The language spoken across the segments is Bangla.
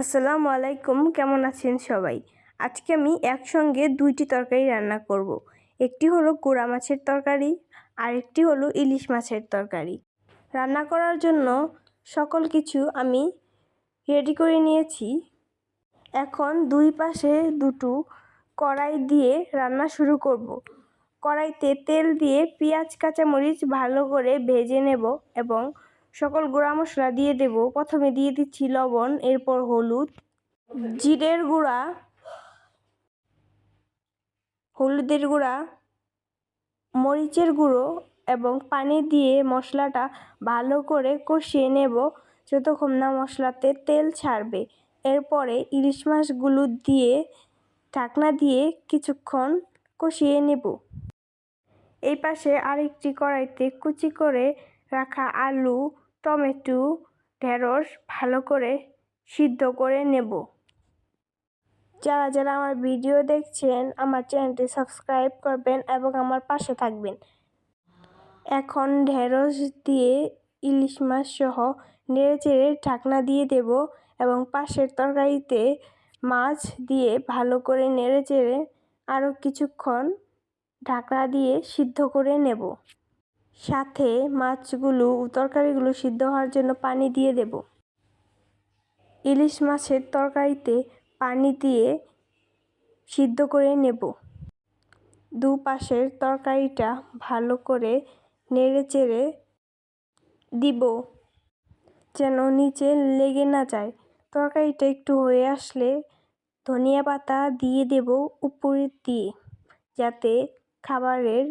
আসসালামু আলাইকুম, কেমন আছেন সবাই আজকে আমি একসঙ্গে দুইটি তরকারি রান্না করব। একটি হলো গুড়া মাছের তরকারি আর একটি হলো ইলিশ মাছের তরকারি রান্না করার জন্য সকল কিছু আমি রেডি করে নিয়েছি এখন দুই পাশে দুটো কড়াই দিয়ে রান্না শুরু করব। কড়াইতে তেল দিয়ে পেঁয়াজ, কাঁচামরিচ ভালো করে ভেজে নেব এবং সকল গুঁড়া মশলা দিয়ে দেব। প্রথমে দিয়ে দিচ্ছি লবণ, এরপর হলুদ। জিরের গুঁড়া, হলুদের গুঁড়া, মরিচের গুঁড়ো এবং পানি দিয়ে মশলাটা ভালো করে কষিয়ে নেব যতক্ষণ না মশলাতে তেল ছাড়বে। এরপরে ইলিশ মাছগুলো দিয়ে, ঢাকনা দিয়ে কিছুক্ষণ কষিয়ে নেব। এই পাশে আরেকটি কড়াইতে কুচি করে রাখা আলু টমেটো, ঢেঁড়স ভালো করে সিদ্ধ করে নেব। যারা যারা আমার ভিডিও দেখছেন, আমার চ্যানেলটি সাবস্ক্রাইব করবেন এবং আমার পাশে থাকবেন। এখন ঢেঁড়স দিয়ে ইলিশ মাছ সহ নেড়ে চেড়ে ঢাকনা দিয়ে দেব এবং পাশের তরকারিতে মাছ দিয়ে ভালো করে নেড়ে চেড়ে আরও কিছুক্ষণ ঢাকনা দিয়ে সিদ্ধ করে নেব। সাথে মাছগুলো তরকারিগুলো সিদ্ধ হওয়ার জন্য পানি দিয়ে দেব। ইলিশ মাছের তরকারিতে পানি দিয়ে সিদ্ধ করে নেব। দুপাশের তরকারিটা ভালো করে নেড়ে চেড়ে দিব, যেন নিচে লেগে না যায়। তরকারিটা একটু হয়ে আসলে ধনিয়া পাতা দিয়ে দেব উপরে দিয়ে, যাতে খাবারের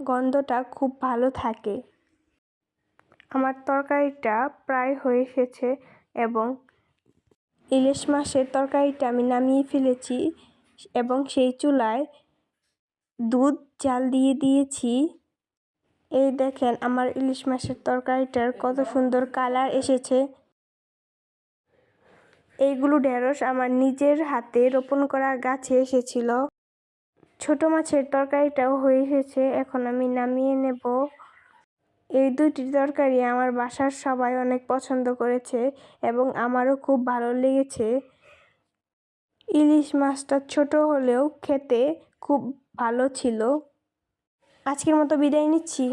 গন্ধটা খুব ভালো থাকে। আমার তরকারিটা প্রায় হয়ে এসেছে এবং ইলিশ মাছের তরকারিটা আমি নামিয়ে ফেলেছি এবং সেই চুলায় দুধ, জাল দিয়ে দিয়েছি। এই দেখেন আমার ইলিশ মাছের তরকারিটার কত সুন্দর কালার এসেছে। এইগুলো ঢেঁড়স আমার নিজের হাতে রোপণ করা গাছে এসেছিল। ছোট মাছের তরকারিটাও হয়ে এসেছে এখন আমি নামিয়ে নেব। এই দুটি তরকারি আমার বাসার সবাই অনেক পছন্দ করেছে এবং আমারও খুব ভালো লেগেছে। ইলিশ মাছটা ছোট হলেও খেতে খুব ভালো ছিল। আজকের মতো বিদায় নিচ্ছি।